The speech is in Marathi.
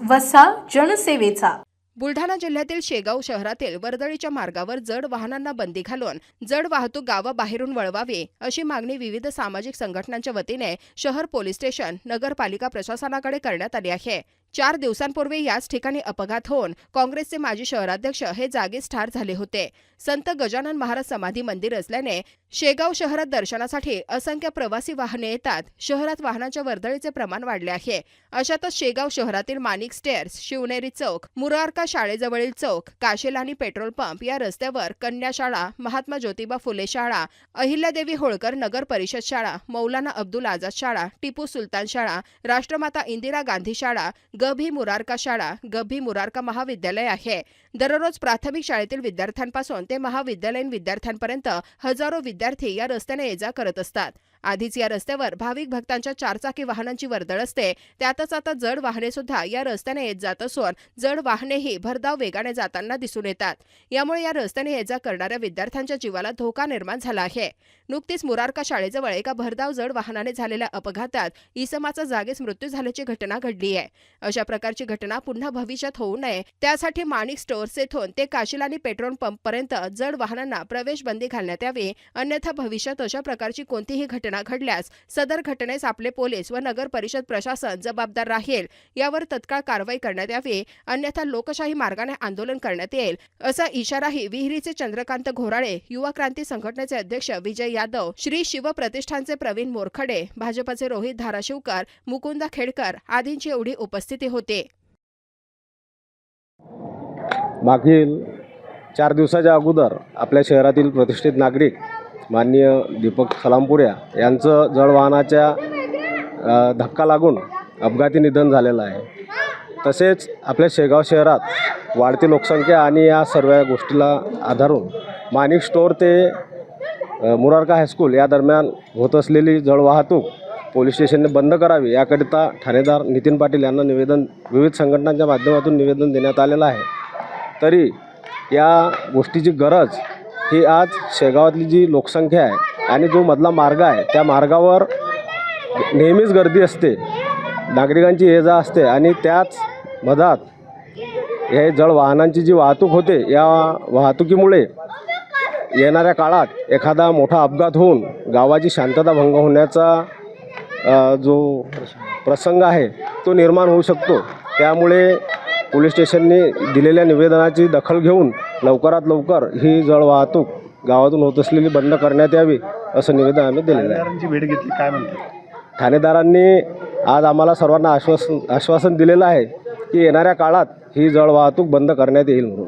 वसा जनसेवेचा. बुलढाणा जिल्ह्यातील शेगाव शहरातील वर्दळीच्या मार्गावर जड वाहनांना बंदी घालून जड वाहतूक गावाबाहेरून वळवावी अशी मागणी विविध सामाजिक संघटनांच्या वतीने शहर पोलीस स्टेशन नगरपालिका प्रशासनाकडे करण्यात आली आहे. चार दिवसांपूर्वी याच ठिकाणी अपघात होऊन काँग्रेसचे माजी शहराध्यक्ष हे जागीच ठार झाले होते. संत गजानन महाराज समाधी मंदिर असल्याने शेगाव शहरात दर्शनासाठी असंख्य प्रवासी वाहने येतात. शहरात वाहनांच्या वर्दळीचे प्रमाण वाढले आहे. अशातच शेगाव शहरातील माणिक स्टेअर्स शिवनेरी चौक मुरारका शाळेजवळील चौक काशेलानी पेट्रोल पंप या रस्त्यावर कन्या शाळा महात्मा ज्योतिबा फुले शाळा अहिल्यादेवी होळकर नगर परिषद शाळा मौलाना अब्दुल आझाद शाळा टिपू सुलतान शाळा राष्ट्रमाता इंदिरा गांधी शाळा गभी मुरारका शाळा गभी मुरारका महाविद्यालय आहे. दररोज प्राथमिक शाळेतील विद्यार्थ्यांपासून ते महाविद्यालयीन विद्यार्थ्यांपर्यंत हजारो विद्यार्थी विद्यार्थी या रस्त्याने ये जा करत असतात. आधीच या रस्त्यावर भाविक भक्तांच्या चारचाकी वाहनांची वर्दळ असते. त्यातच आता जड वाहने सुद्धा या रस्त्याने येत जात असून जड वाहनेही भरधाव वेगाने जाताना दिसून येतात. यामुळे या रस्त्याने ये जा करणाऱ्या विद्यार्थ्यांच्या जीवाला धोका निर्माण झाला आहे. नुकतीच मुरारका शाळेजवळ एका भरधाव जड वाहनाने झालेल्या अपघातात इसमाचा जागीच मृत्यू झाल्याची घटना घडली आहे. अशा प्रकारची घटना पुन्हा भविष्यात होऊ नये. त्यासाठी माणिक स्टोअर्स येथून ते काशिलानी पेट्रोल पंपपर्यंत जड वाहनांना प्रवेश बंदी घालण्यात यावी. अन्यथा भविष्यात अशा प्रकारची कोणतीही घटना घडल्यास सदर घटनेस आपले पोलीस व नगर परिषद प्रशासन जबाबदार राहील. यावर तत्काळ कारवाई करण्यात यावी अन्यथा लोकशाही मार्गाने आंदोलन करण्यात येईल असा इशाराही विहिरीचे चंद्रकांत घोराळे युवा क्रांती संघटनेचे अध्यक्ष विजय यादव श्री शिव प्रतिष्ठानचे प्रवीण मोरखडे भाजपचे रोहित धाराशिवकर मुकुंदा खेडकर आदींची एवढी उपस्थिती होती. मागील चार दिवसाच्या अगोदर आपल्या शहरातील प्रतिष्ठित नागरिक माननीय दीपक सलामपुऱ्या यांचं जड वाहनाच्या धक्का लागून अपघाती निधन झालेलं आहे. तसेच आपल्या शेगाव शहरात वाढती लोकसंख्या आणि या सर्व गोष्टीला आधारून माणिक स्टोअर ते मुरारका हायस्कूल या दरम्यान होत असलेली जड वाहतूक पोलीस स्टेशनने बंद करावी याकरिता ठाणेदार नितीन पाटील यांना निवेदन विविध संघटनांच्या माध्यमातून निवेदन देण्यात आलेलं आहे. तरी या गोष्टीची गरज ही आज शेगावातली जी लोकसंख्या आहे आणि जो मधला मार्ग आहे त्या मार्गावर नेहमीच गर्दी असते. नागरिकांची ये जा असते आणि त्याच मधात हे जड वाहनांची जी वाहतूक होते या वाहतुकीमुळे येणाऱ्या काळात एखादा मोठा अपघात होऊन गावाची शांतता भंग होण्याचा जो प्रसंग आहे तो निर्माण होऊ शकतो. त्यामुळे पोलीस स्टेशनने दिलेल्या निवेदनाची दखल घेऊन लवकरात लवकर ही जळ वाहतूक गावातून होत असलेली बंद करण्यात यावी असं निवेदन आम्ही दिलेलं आहे. ठाणेदारांची भेट घेतली काय म्हणतात? ठाणेदारांनी आज आम्हाला सर्वांना आश्वासन आश्वासन दिलेलं आहे की येणाऱ्या काळात ही जळ वाहतूक बंद करण्यात येईल म्हणून.